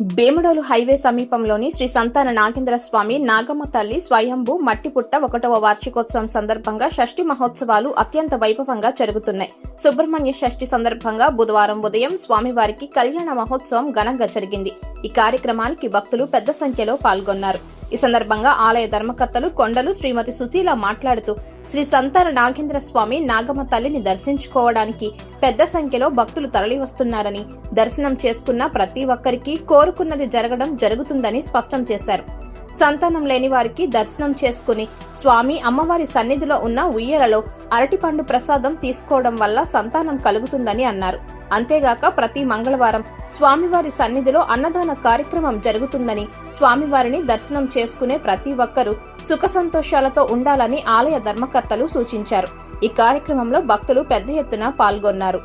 Bhimadolu highway సమీపంలోని శ్రీ సంతాన నాగేంద్ర స్వామి నాగమ్మ తల్లి స్వయంభూ మట్టిపుట్ట ఒకటవ వార్షికోత్సవం సందర్భంగా షష్ఠి మహోత్సవాలు అత్యంత వైభవంగా జరుగుతున్నాయి. సుబ్రహ్మణ్య షష్ఠి సందర్భంగా బుధవారం ఉదయం స్వామివారికి కళ్యాణ మహోత్సవం ఘనంగా జరిగింది. ఈ కార్యక్రమానికి భక్తులు పెద్ద సంఖ్యలో పాల్గొన్నారు. ఈ సందర్భంగా ఆలయ ధర్మకర్తలు కొండలు శ్రీమతి సుశీల మాట్లాడుతూ శ్రీ సంతాన నాగేంద్ర స్వామి నాగమ్మ తల్లిని దర్శించుకోవడానికి పెద్ద సంఖ్యలో భక్తులు తరలివస్తున్నారని దర్శనం చేసుకున్న ప్రతి ఒక్కరికి కోరుకున్నది జరగడం జరుగుతుందని స్పష్టం చేశారు. సంతానం లేని వారికి దర్శనం చేసుకుని స్వామి అమ్మవారి సన్నిధిలో ఉన్న ఉయ్యలలో అరటిపండు ప్రసాదం తీసుకోవడం వల్ల సంతానం కలుగుతుందని అన్నారు. అంతేగాక ప్రతి మంగళవారం స్వామివారి సన్నిధిలో అన్నదాన కార్యక్రమం జరుగుతుందని స్వామివారిని దర్శనం చేసుకునే ప్రతి ఒక్కరూ సుఖ సంతోషాలతో ఉండాలని ఆలయ ధర్మకర్తలు సూచించారు. ఈ కార్యక్రమంలో భక్తులు పెద్ద ఎత్తున పాల్గొన్నారు.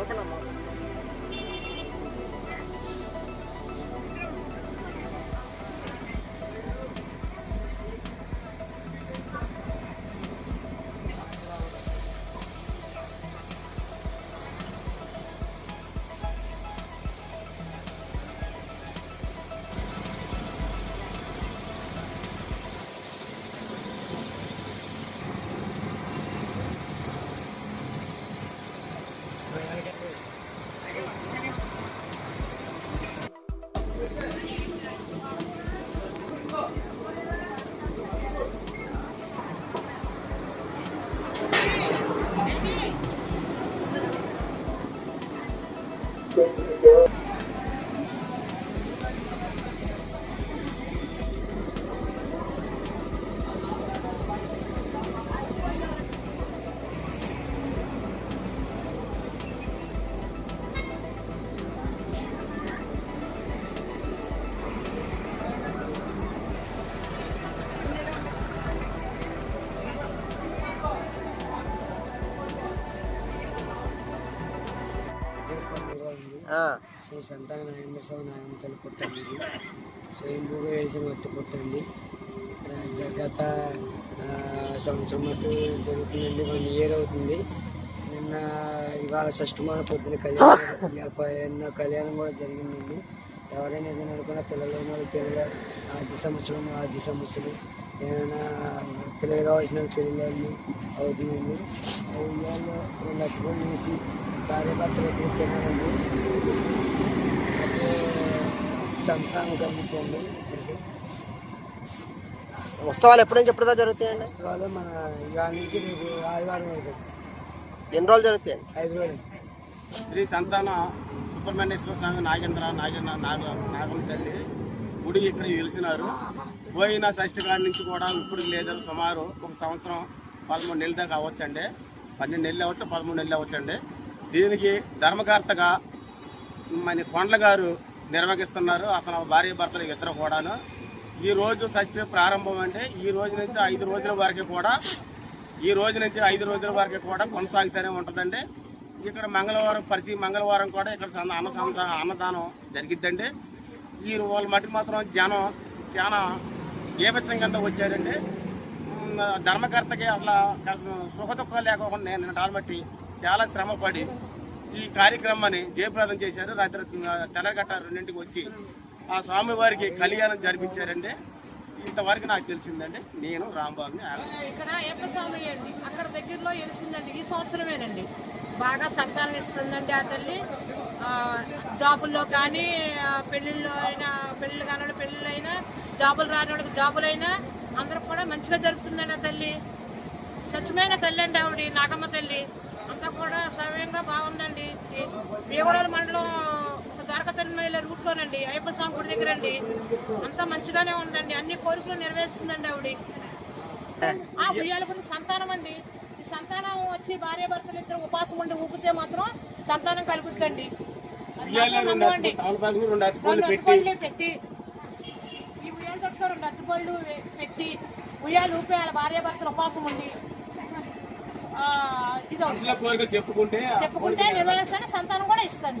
ಸಮರ್ಪಣ ఆ, సో సంతాన నాయన తల్లి పుట్టండి స్వయంభూగా వేసిన మట్టి పుట్టండి గత సంవత్సరం మట్టు జరుగుతుందండి. వన్ ఇయర్ అవుతుంది. నిన్న ఇవాళ షష్ఠమాన పొద్దున కళ్యాణం పైన కళ్యాణం కూడా జరిగిందండి. ఎవరైనా ఏదైనా అనుకున్న పిల్లలు వాళ్ళు పిల్లలు ఆది సంవత్సరం ఆది సంవత్సరం ఏమైనా పిల్లలు కావాల్సిన పిల్లలు అవుతుందండి. ఇవాళ రెండు అట్టుకొని వేసి సంతానం కలుగుతుంది ఉత్సవాలు ఎప్పటి నుంచి ఎప్పుడు జరుగుతాయండి? ఉత్సవాలు మన ఇవాళ నుంచి రేపు ఆదివారం వరకు. ఎన్ని రోజులు జరుగుతాయండి? ఐదు రోజులు. శ్రీ సంతాన సుబ్రహ్మణ్యేశ్వర స్వామి నాగేంద్ర నాగేంద్ర నాగ నాగం తల్లి గుడి ఇక్కడ వెలిసినారు పోయిన షష్ఠి కాడి నుంచి కూడా ఇప్పుడు లేదు. సుమారు ఒక సంవత్సరం పదమూడు నెలల దాకా అవ్వచ్చండి. పన్నెండు నెలలు అవ్వచ్చు పదమూడు నెలలు అవ్వచ్చండి. దీనికి ధర్మకర్తగా మన కొండల గారు నిర్వహిస్తున్నారు. అతను భార్య భర్తలు ఇద్దరు కూడాను. ఈ రోజు షష్ఠి ప్రారంభం అంటే ఈ రోజు నుంచి ఐదు రోజుల వరకు కూడా ఈ రోజు నుంచి ఐదు రోజుల వరకు కూడా కొనసాగుతూనే ఉంటుందండి. ఇక్కడ మంగళవారం ప్రతి మంగళవారం కూడా ఇక్కడ సన్న- అన్న అన్నదానం జరిగిద్దండి. ఈ వాళ్ళ మట్టి మాత్రం జనం చాలా ఏపత్యం కింద వచ్చారండి. ధర్మకర్తకి అట్లా సుఖదుఖం దుఃఖాలు లేకుండా నేను డాల్మట్టి చాలా శ్రమపడి ఈ కార్యక్రమాన్ని జయప్రదం చేశారు. రాత్రి తెల్లగట్ట రెండింటికి వచ్చి ఆ స్వామివారికి కళ్యాణం జరిపించారండి. ఇంతవరకు నాకు తెలిసిందండి నేను రాంబాబుని ఇక్కడ అయ్యప్ప స్వామి అండి అక్కడ దగ్గరలో వెలిసిందండి ఈ సంవత్సరమేనండి. బాగా సంతానం ఇస్తుందండి ఆ తల్లి. జాబుల్లో కానీ పెళ్ళిళ్ళు అయినా పెళ్ళిళ్ళు కానివాడు పెళ్ళిళ్ళు అయినా జాబులు రానివాడికి జాబులు అయినా అందరికి కూడా మంచిగా జరుగుతుందండి ఆ తల్లి. స్వచ్ఛమైన తల్లి అండి ఆవిడ నాగమ్మ తల్లి. అంతా కూడా సవ్యంగా బాగుందండి. భీమవరం మండలం ద్వారకతల్లి రూట్లోనండి అయ్యప్ప స్వామి గుడి దగ్గర అండి అంతా మంచిగానే ఉందండి. అన్ని కోరికలు నెరవేరుస్తుందండి ఆవిడ. ఆ ఉయ్యాల సంతానం అండి. ఈ సంతానం వచ్చి భార్య భర్తలు ఇద్దరు ఉపాసం ఉండి ఊపితే మాత్రం సంతానం కలుగుతుందండి. అరటిపళ్ళు పెట్టి. ఈ ఉయ్యాల తట్టుకో రెండు అరటిపళ్ళు పెట్టి ఉయ్యాలు ఊపేయాలి. భార్య భర్తలు ఉపాసం ఉండి ఆ, ఇది అవుతుంది. మనసులో కోరికలు చెప్పుకుంటే చెప్పుకుంటే నిర్వహిస్తాను సంతానం కూడా ఇస్తాను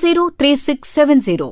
103670.